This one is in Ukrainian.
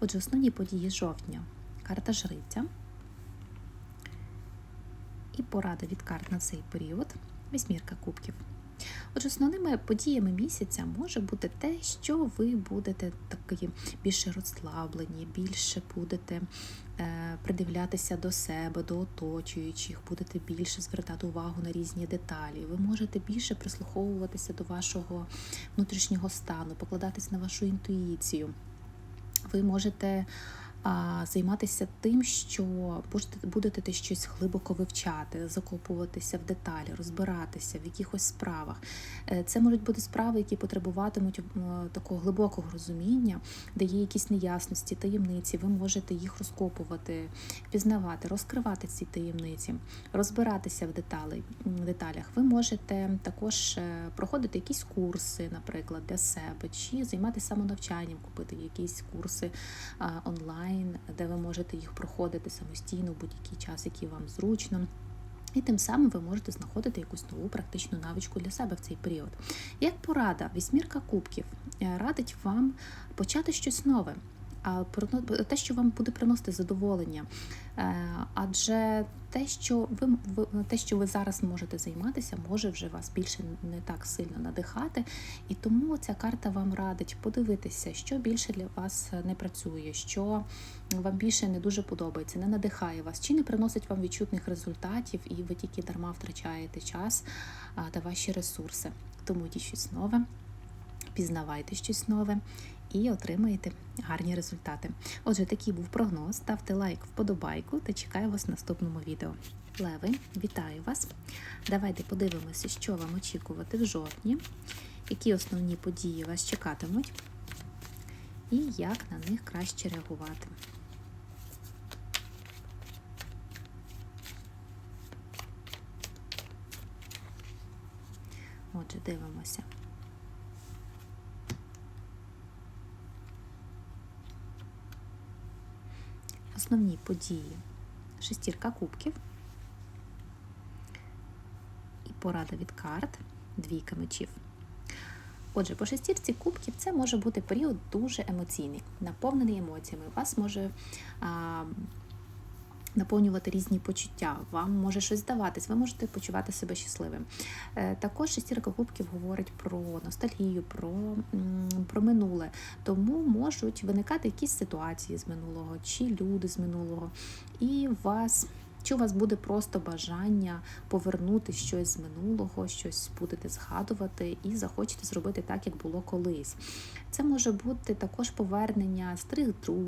Отже, основні події жовтня. Карта жриця. І порада від карт на цей період. Вісьмірка кубків. Отже, основними подіями місяця може бути те, що ви будете такі більше розслаблені, більше будете е, придивлятися до себе, до оточуючих, будете більше звертати увагу на різні деталі. Ви можете більше прислуховуватися до вашого внутрішнього стану, покладатись на вашу інтуїцію. Ви можете займатися тим, що будете, будете щось глибоко вивчати, закопуватися в деталі, розбиратися в якихось справах. Е, Це можуть бути справи, які потребуватимуть такого глибокого розуміння, де є якісь неясності, таємниці. Ви можете їх розкопувати, пізнавати, розкривати ці таємниці, розбиратися в деталях. Ви можете також е, проходити якісь курси, наприклад, для себе, чи займатися самонавчанням, купити якісь курси а, онлайн, де ви можете їх проходити самостійно в будь-який час, який вам зручно. І тим самим ви можете знаходити якусь нову практичну навичку для себе в цей період. Як порада, вісьмірка кубків е, радить вам почати щось нове, те, що вам буде приносити задоволення. Е, Адже те, що ви, те, що ви зараз можете займатися, може вже вас більше не так сильно надихати. І тому ця карта вам радить подивитися, що більше для вас не працює, що вам більше не дуже подобається, не надихає вас, чи не приносить вам відчутних результатів, і ви тільки дарма втрачаєте час та ваші ресурси. Тому щось нове, пізнавайте щось нове і отримаєте гарні результати. Отже, такий був прогноз. Ставте лайк, вподобайку та чекаю вас в наступному відео. Леви, вітаю вас! Давайте подивимося, що вам очікувати в жовтні, які основні події вас чекатимуть, і як на них краще реагувати. Отже, дивимося. Основні події. Шестірка кубків. І порада від карт. Двійка мечів. Отже, по шестірці кубків це може бути період дуже емоційний, наповнений емоціями. У Вас може а, наповнювати різні почуття, вам може щось здаватись, ви можете почувати себе щасливим. Е, Також шестірка кубків говорить про ностальгію, про, про минуле. Тому можуть виникати якісь ситуації з минулого, чи люди з минулого, і вас. Чи у вас буде просто бажання повернути щось з минулого, щось будете згадувати і захочете зробити так, як було колись. Це може бути також повернення старих друзів.